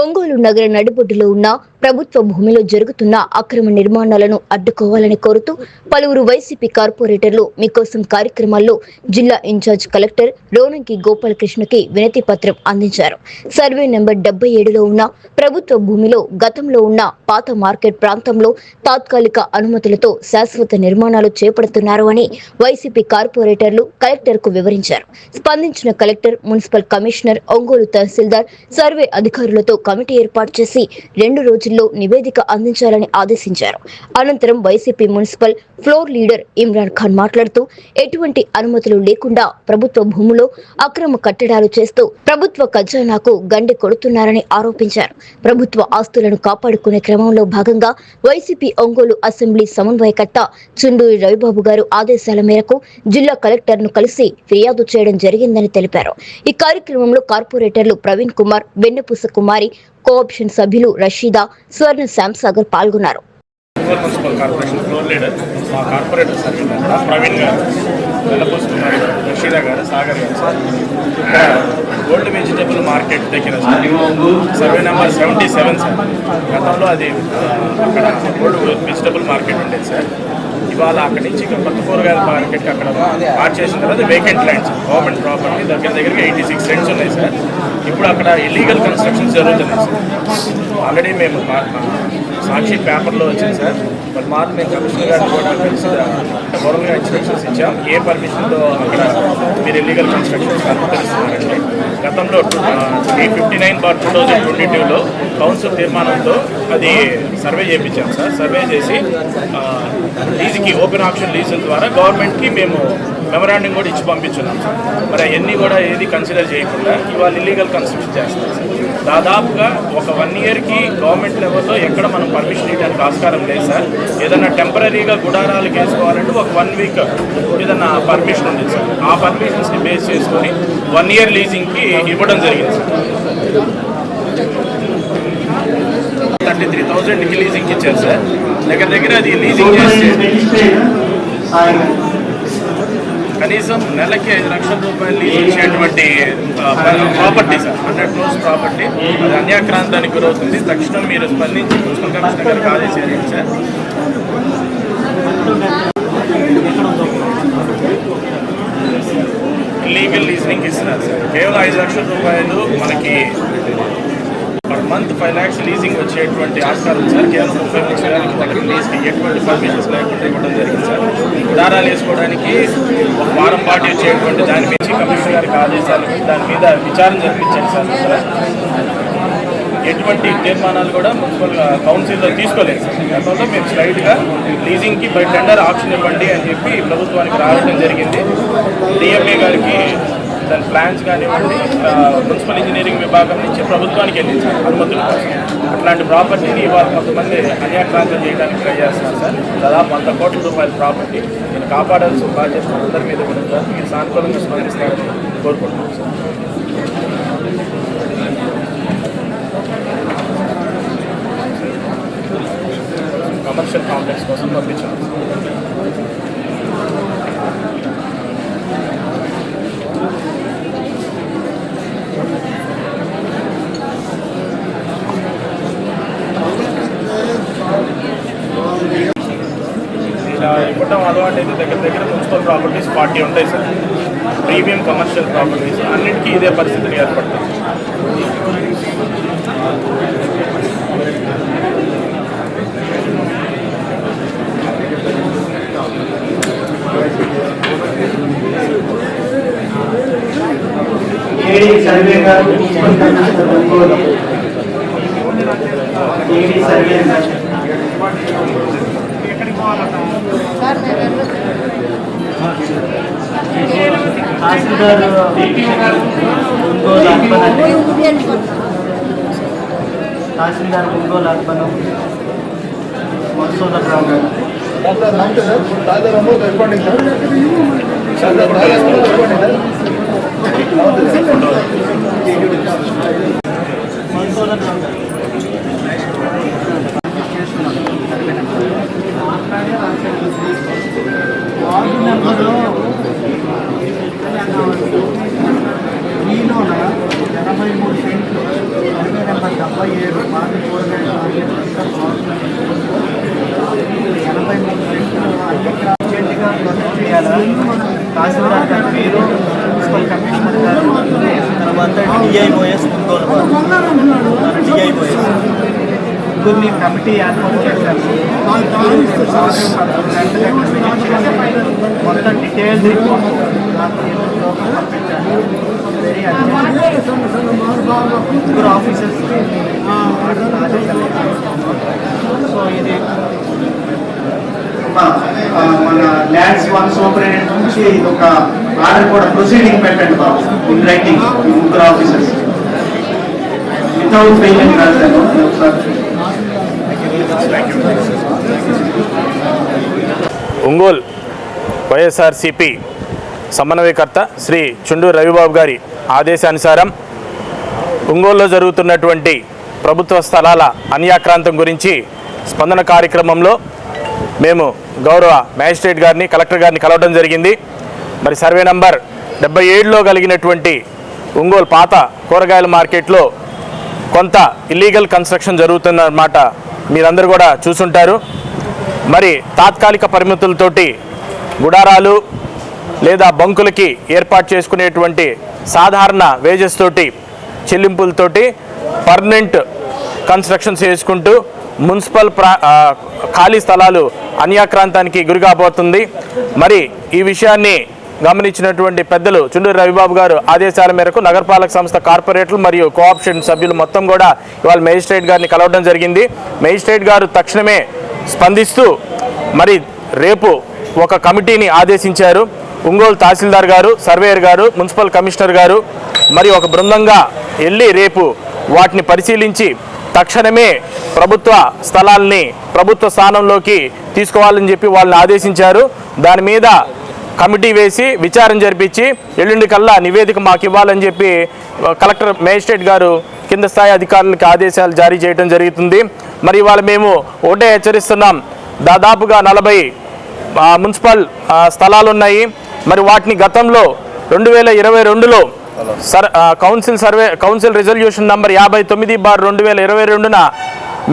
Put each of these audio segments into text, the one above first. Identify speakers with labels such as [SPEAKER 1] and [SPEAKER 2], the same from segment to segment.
[SPEAKER 1] ఒంగోలు నగర నడిబొడ్డులో ఉన్న ప్రభుత్వ భూమిలో జరుగుతున్న అక్రమ నిర్మాణాలను అడ్డుకోవాలని కోరుతూ పలువురు వైసీపీ కార్పొరేటర్లు మీకోసం కార్యక్రమాల్లో జిల్లా ఇన్ఛార్జ్ కలెక్టర్ రోనంకి గోపాలకృష్ణకి వినతి పత్రం అందించారు. సర్వే నెంబర్ డెబ్బై ఏడులో ఉన్న ప్రభుత్వ భూమిలో గతంలో ఉన్న పాత మార్కెట్ ప్రాంతంలో తాత్కాలిక అనుమతులతో శాశ్వత నిర్మాణాలు చేపడుతున్నారు అని వైసీపీ కార్పొరేటర్లు కలెక్టర్కు వివరించారు. స్పందించిన collector municipal commissioner Ongole tahsildar survey అధికారులతో కమిటీ ఏర్పాటు చేసి రెండు రోజుల్లో నివేదిక అందించాలని ఆదేశించారు. అనంతరం YCP municipal floor leader Imran Khan మాట్లాడుతూ ఎటువంటి అనుమతులు లేకుండా ప్రభుత్వ భూములో అక్రమ కట్టడాలు చేస్తూ ప్రభుత్వ ఖజానాకు గండి కొడుతున్నారని ఆరోపించారు. ప్రభుత్వ ఆస్తులను కాపాడుకునే క్రమంలో భాగంగా వైసీపీ ఒంగోలు అసెంబ్లీ సమన్వయకర్త చుండూరి రవిబాబు గారు ఆదేశాల మేరకు జిల్లా కలెక్టర్ను కలిసి ఫిర్యాదు చేయడం జరిగిందని తెలిపారు. ఈ కార్యక్రమంలో కార్పొరేటర్లు ప్రవీణ్ కుమార్ వెన్నెపూస కుమారి కోఆప్షన్ సభ్యులు రషీదా స్వర్ణ శ్యాంసాగర్ పాల్గొన్నారు.
[SPEAKER 2] మున్సిపల్ కార్పొరేషన్ ఫ్లోర్ లీడర్ మా కార్పొరేటర్ ప్రవీణ్ గారు వెల్లపూస్ గారు సాగర్ గారు. సార్ ఇక్కడ గోల్డ్ వెజిటేబుల్ మార్కెట్ దగ్గర sir. Survey number seventy seven sir. గతంలో అది అక్కడ గోల్డ్ వెజిటేబుల్ మార్కెట్ ఉండేది సార్. ఇవాళ అక్కడి నుంచి ఇక్కడ కొత్త కూరగాయల మార్కెట్కి అక్కడ పార్ట్ చేసిన తర్వాత వేకెంట్ ల్యాండ్స్ గవర్నమెంట్ ప్రాపర్టీ దగ్గర దగ్గరకి ఎయిటీ సిక్స్ సెంట్స్ ఉన్నాయి సార్. ఇప్పుడు అక్కడ ఇల్లీగల్ కన్స్ట్రక్షన్స్ జరుగుతున్నాయి సార్. ఆల్రెడీ మేము సాక్షి పేపర్లో వచ్చింది సార్. మరి మార్క్ మేము కమిషనర్ గారిని కూడా కలిసి గవర్నమెంట్ ఇన్స్ట్రక్షన్స్ ఇచ్చాం. ఏ పర్మిషన్తో అక్కడ మీరు ఇల్లీగల్ కన్స్ట్రక్షన్స్ అనుమతిస్తున్నారంటే గతంలో three fifty nine bar two thousand twenty టూలో కౌన్సిల్ తీర్మానంతో అది సర్వే చేయించాం సార్. సర్వే చేసి లీజుకి ఓపెన్ ఆప్షన్ లీజుల ద్వారా గవర్నమెంట్కి మేము మెమరాండం కూడా ఇచ్చి పంపించున్నాం సార్. మరి అవన్నీ కూడా ఏది కన్సిడర్ చేయకుండా ఇవాళ ఇల్లీగల్ కన్స్ట్రక్షన్ చేస్తాం సార్. దాదాపుగా ఒక వన్ ఇయర్కి గవర్నమెంట్ లెవెల్లో ఎక్కడ మనం పర్మిషన్ ఇవ్వడానికి ఆస్కారం లేదు సార్. ఏదైనా టెంపరీగా గుడారాలకు వేసుకోవాలంటే ఒక వన్ వీక్ ఏదైనా పర్మిషన్ ఉంది సార్. ఆ పర్మిషన్స్ని బేస్ చేసుకొని వన్ ఇయర్ లీజింగ్కి ఇవ్వడం జరిగింది సార్. థర్టీ త్రీ థౌజండ్కి లీజింగ్ ఇచ్చారు సార్. దగ్గర దగ్గర అది లీజింగ్ చేస్తే కనీసం నెలకి ఐదు లక్షల రూపాయలు ఇచ్చేటువంటి property sir hundred crores property. అది అన్యాక్రాంతానికి గురవుతుంది. తక్షణం మీరు స్పందించి మున్సిపల్ కమిషనర్ గారికి ఆదేశించండి సార్ లీగల్ రీజనింగ్ ఇస్తున్నారు సార్. కేవలం ఐదు లక్షల రూపాయలు మనకి per month five lakhs leasing వచ్చేటువంటి ఆస్కారం సార్ కేవలం ముప్పై లక్షల వేలకి దగ్గర లీజ్కి ఎటువంటి పర్మిషన్స్ లేకుండా ఇవ్వడం జరిగింది సార్. ఉదారాలు వేసుకోవడానికి ఒక వారం పాటు వచ్చేటువంటి దాని మీద కమిషనర్ గారికి ఆదేశాలు దాని మీద విచారణ జరిపించండి సార్. ఎటువంటి తీర్మానాలు కూడా మున్సిపల్ కౌన్సిల్లో తీసుకోలేదు సార్. గతంలో మేము స్ట్రైట్గా లీజింగ్కి బయట టెండర్ ఆప్షన్ ఇవ్వండి అని చెప్పి ప్రభుత్వానికి రావడం జరిగింది. డిఎంఏ గారికి దాని ప్లాన్స్ కానివ్వండి మున్సిపల్ ఇంజనీరింగ్ విభాగం నుంచి ప్రభుత్వానికి వెళ్ళింది అనుమతులు అనుమతుల కోసం. అట్లాంటి ప్రాపర్టీని ఇవాళ కొంతమంది అన్యాక్రాంతం చేయడానికి ట్రై చేస్తున్నారు సార్. దాదాపు వంద కోట్ల రూపాయల ప్రాపర్టీ నేను కాపాడాల్సిన బాధ్యత అందరి మీద ఉంటుంది సార్ మీరు సానుకూలంగా స్పందిస్తారని కోరుకుంటున్నాను సార్ కమర్షియల్ కాంప్లెక్స్ కోసం పంపించాను ఇలా ఇవ్వడం అలవాటు అయితే దగ్గర దగ్గర మున్సిపల్ ప్రాపర్టీస్ ఫార్టీ ఉంటాయి సార్. ప్రీమియం కమర్షియల్ ప్రాపర్టీస్ అన్నిటికీ ఇదే పరిస్థితిని ఏర్పడుతుంది.
[SPEAKER 3] సర్వే గారు సర్వే గారు. తహసీల్దార్ ఒంగోలు అర్బన్ అండి తహసీల్దార్ ఒంగోలు అర్బన్ రావు గారు. రావు గారు. Thank you. కమిటీ ఏర్పాటు చేశారు. మొత్తం డీటెయిల్స్ రిపోర్ట్ ముగ్గురు ఆఫీసర్స్కి సో ఇది.
[SPEAKER 4] మన ల్యాండ్స్ వన్ సూపరింటెండెంట్ నుంచి ఇది ఒక ఆర్డర్ కూడా ప్రొసీడింగ్ పెట్టండి బాబు. ఇన్ రైటింగ్ ముగ్గురు ఆఫీసర్స్ వితౌట్ ఫెయిల్ అని రాశాను. ఒకసారి
[SPEAKER 2] ఒంగోలు వైఎస్ఆర్సిపి సమన్వయకర్త శ్రీ చుండూరు రవిబాబు గారి ఆదేశానుసారం ఒంగోలులో జరుగుతున్నటువంటి ప్రభుత్వ స్థలాల అన్యాక్రాంతం గురించి స్పందన కార్యక్రమంలో మేము గౌరవ మ్యాజిస్ట్రేట్ గారిని కలెక్టర్ గారిని కలవడం జరిగింది. మరి సర్వే నంబర్ డెబ్బై ఏడులో కలిగినటువంటి ఒంగోలు పాత కూరగాయల మార్కెట్లో కొంత ఇల్లీగల్ కన్స్ట్రక్షన్ జరుగుతుందన్నమాట మీరందరూ కూడా చూసుంటారు. మరి తాత్కాలిక పరిమితులతోటి గుడారాలు లేదా బంకులకి ఏర్పాటు చేసుకునేటువంటి సాధారణ వేజెస్ తోటి చెల్లింపులతోటి పర్మనెంట్ కన్స్ట్రక్షన్స్ చేసుకుంటూ మున్సిపల్ ప్రా ఖాళీ స్థలాలు అన్యాక్రాంతానికి గురికాబోతుంది. మరి ఈ విషయాన్ని గమనించినటువంటి పెద్దలు చుండూరు రవిబాబు గారు ఆదేశాల మేరకు నగరపాలక సంస్థ కార్పొరేటర్లు మరియు కోఆప్షన్ సభ్యులు మొత్తం కూడా ఇవాళ మేజిస్ట్రేట్ గారిని కలవడం జరిగింది. మేజిస్ట్రేట్ గారు తక్షణమే స్పందిస్తూ మరి రేపు ఒక కమిటీని ఆదేశించారు. ఒంగోలు తహసీల్దార్ గారు సర్వేయర్ గారు మున్సిపల్ కమిషనర్ గారు మరి ఒక బృందంగా వెళ్ళి రేపు వాటిని పరిశీలించి తక్షణమే ప్రభుత్వ స్థలాల్ని ప్రభుత్వ స్థానంలోకి తీసుకోవాలని చెప్పి వాళ్ళని ఆదేశించారు. దాని మీద కమిటీ వేసి విచారణ జరిపించి ఎల్లుండి కల్లా నివేదిక మాకు ఇవ్వాలని చెప్పి కలెక్టర్ మేజిస్ట్రేట్ గారు కింద స్థాయి అధికారులకి ఆదేశాలు జారీ చేయడం జరుగుతుంది. మరి ఇవాళ మేము ఒకటే హెచ్చరిస్తున్నాం. దాదాపుగా నలభై మున్సిపల్ స్థలాలు ఉన్నాయి. మరి వాటిని గతంలో రెండు వేల ఇరవై రెండులో sir council survey council resolution number యాభై తొమ్మిది బార్ రెండు వేల ఇరవై రెండున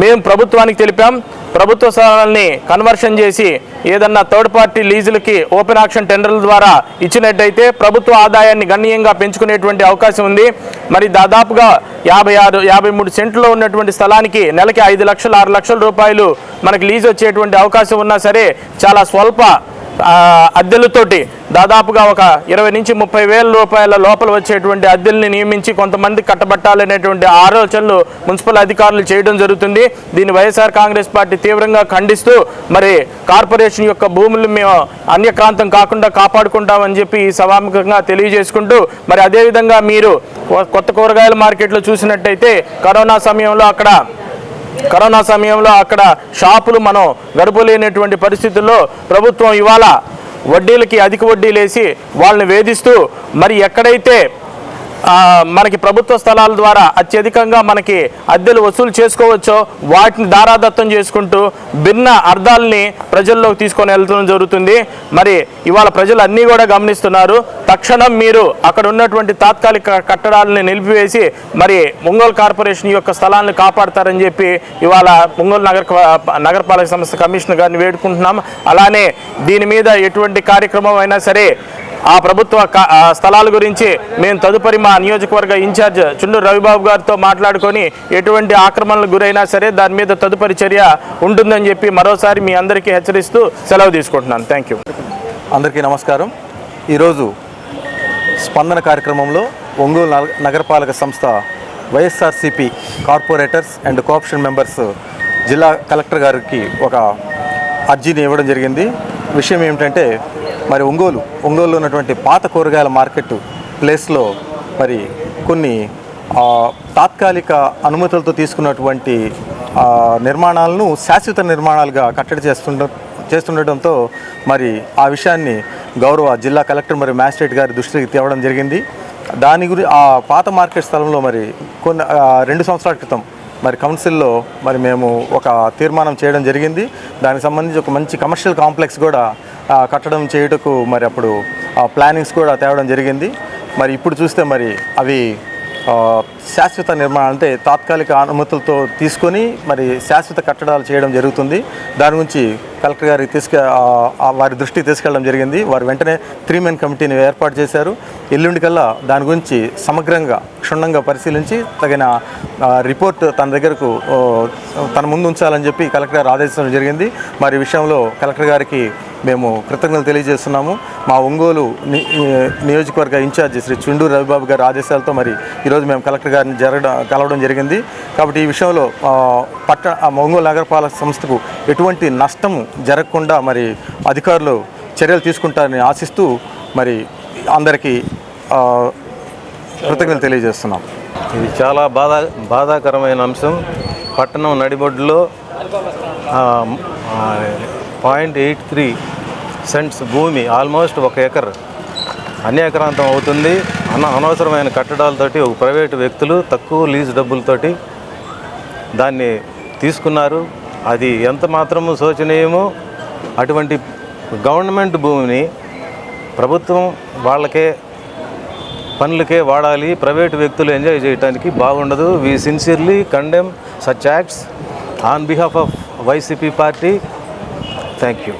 [SPEAKER 2] మేము ప్రభుత్వానికి తెలిపాం. ప్రభుత్వ స్థలాల్ని కన్వర్షన్ చేసి ఏదన్నా థర్డ్ పార్టీ లీజులకి ఓపెన్ ఆక్షన్ టెండర్ల ద్వారా ఇచ్చినట్టయితే ప్రభుత్వ ఆదాయాన్ని గణనీయంగా పెంచుకునేటువంటి అవకాశం ఉంది. మరి దాదాపుగా యాభై ఆరు యాభై మూడు సెంట్లో ఉన్నటువంటి స్థలానికి నెలకి ఐదు లక్షలు ఆరు లక్షల రూపాయలు మనకి లీజ్ వచ్చేటువంటి అవకాశం ఉన్నా సరే చాలా స్వల్ప అద్దెలతోటి దాదాపుగా ఒక ఇరవై నుంచి ముప్పై వేల రూపాయల లోపల వచ్చేటువంటి అద్దెల్ని నియమించి కొంతమంది కట్టబట్టాలనేటువంటి ఆలోచనలు మున్సిపల్ అధికారులు చేయడం జరుగుతుంది. దీన్ని వైఎస్ఆర్ కాంగ్రెస్ పార్టీ తీవ్రంగా ఖండిస్తూ మరి కార్పొరేషన్ యొక్క భూములు మేము అన్యక్రాంతం కాకుండా కాపాడుకుంటామని చెప్పి ఈ సభాముఖంగా తెలియజేసుకుంటూ మరి అదేవిధంగా మీరు కొత్త కూరగాయల మార్కెట్లో చూసినట్టయితే కరోనా సమయంలో అక్కడ కరోనా సమయంలో అక్కడ షాపులు మనం గడపలేనటువంటి పరిస్థితుల్లో ప్రభుత్వం ఇవాళ వడ్డీలకి అధిక వడ్డీలేసి వాళ్ళని వేధిస్తూ మరి ఎక్కడైతే మనకి ప్రభుత్వ స్థలాల ద్వారా అత్యధికంగా మనకి అద్దెలు వసూలు చేసుకోవచ్చో వాటిని దారాదత్తం చేసుకుంటూ భిన్న అర్థాలని ప్రజల్లోకి తీసుకొని వెళ్తడం జరుగుతుంది. మరి ఇవాళ ప్రజలు అన్నీ కూడా గమనిస్తున్నారు. తక్షణం మీరు అక్కడ ఉన్నటువంటి తాత్కాలిక కట్టడాలని నిలిపివేసి మరి ముంగోల్ కార్పొరేషన్ యొక్క స్థలాలను కాపాడతారని చెప్పి ఇవాళ ముంగోల్ నగర నగరపాలక సంస్థ కమిషనర్ గారిని వేడుకుంటున్నాం. అలానే దీని మీద ఎటువంటి కార్యక్రమం అయినా సరే ఆ ప్రభుత్వ ఆ స్థలాల గురించి మేము తదుపరి మా నియోజకవర్గ ఇన్ఛార్జ్ చుండూరు రవిబాబు గారితో మాట్లాడుకొని ఎటువంటి ఆక్రమణలకు గురైనా సరే దాని మీద తదుపరి చర్య ఉంటుందని చెప్పి మరోసారి మీ అందరికీ హెచ్చరిస్తూ సెలవు తీసుకుంటున్నాను. థ్యాంక్ యూ
[SPEAKER 5] అందరికీ నమస్కారం. ఈరోజు స్పందన కార్యక్రమంలో ఒంగోలు నగరపాలక సంస్థ YSRCP corporators and co-option members జిల్లా కలెక్టర్ గారికి ఒక అర్జీని ఇవ్వడం జరిగింది. విషయం ఏమిటంటే మరి ఒంగోలు ఒంగోలులో ఉన్నటువంటి పాత కూరగాయల మార్కెట్ ప్లేస్లో మరి కొన్ని తాత్కాలిక అనుమతులతో తీసుకున్నటువంటి నిర్మాణాలను శాశ్వత నిర్మాణాలుగా కట్టడి చేస్తుండ చేస్తుండటంతో మరి ఆ విషయాన్ని గౌరవ జిల్లా కలెక్టర్ మరియు మ్యాజిస్ట్రేట్ గారి దృష్టికి తేవడం జరిగింది. దాని గురి ఆ పాత మార్కెట్ స్థలంలో మరి కొన్ని రెండు సంవత్సరాల క్రితం మరి కౌన్సిల్లో మరి మేము ఒక తీర్మానం చేయడం జరిగింది. దానికి సంబంధించి ఒక మంచి కమర్షియల్ కాంప్లెక్స్ కూడా కట్టడం చేయుటకు మరి అప్పుడు ఆ ప్లానింగ్స్ కూడా తేవడం జరిగింది. మరి ఇప్పుడు చూస్తే మరి అవి శాశ్వత నిర్మాణం అంటే తాత్కాలిక అనుమతులతో తీసుకొని మరి శాశ్వత కట్టడాలు చేయడం జరుగుతుంది. దాని గురించి కలెక్టర్ గారికి తీసుకు వారి దృష్టికి తీసుకెళ్ళడం జరిగింది. వారు వెంటనే త్రీ మెన్ కమిటీని ఏర్పాటు చేశారు. ఎల్లుండి కల్లా దాని గురించి సమగ్రంగా క్షుణ్ణంగా పరిశీలించి తగిన రిపోర్ట్ తన దగ్గరకు తన ముందు ఉంచాలని చెప్పి కలెక్టర్ గారు ఆదేశించడం జరిగింది. మరి విషయంలో కలెక్టర్ గారికి మేము కృతజ్ఞతలు తెలియజేస్తున్నాము. మా ఒంగోలు నియోజకవర్గ ఇన్ఛార్జి శ్రీ చుండూరు రవిబాబు గారి ఆదేశాలతో మరి ఈరోజు మేము కలెక్టర్ గారిని జరగడం కలవడం జరిగింది. కాబట్టి ఈ విషయంలో పట్టణ పట్ట ఆ ఒంగోలు నగరపాలక సంస్థకు ఎటువంటి నష్టము జరగకుండా మరి అధికారులు చర్యలు తీసుకుంటారని ఆశిస్తూ మరి అందరికీ కృతజ్ఞతలు తెలియజేస్తున్నాం.
[SPEAKER 6] ఇది చాలా బాధ బాధాకరమైన అంశం. పట్టణం నడిబొడ్డులో పాయింట్ ఎయిట్ త్రీ సెంట్స్ భూమి ఆల్మోస్ట్ ఒక ఎకర్ అన్యాక్రాంతం అవుతుంది. అన అనవసరమైన కట్టడాలతోటి ఒక ప్రైవేటు వ్యక్తులు తక్కువ లీజు డబ్బులతోటి దాన్ని తీసుకున్నారు. అది ఎంత మాత్రము శోచనీయమో అటువంటి గవర్నమెంట్ భూమిని ప్రభుత్వం వాళ్ళకే పనులకే వాడాలి ప్రైవేట్ వ్యక్తులు ఎంజాయ్ చేయడానికి బాగుండదు. We sincerely condemn such acts on behalf of YCP party thank you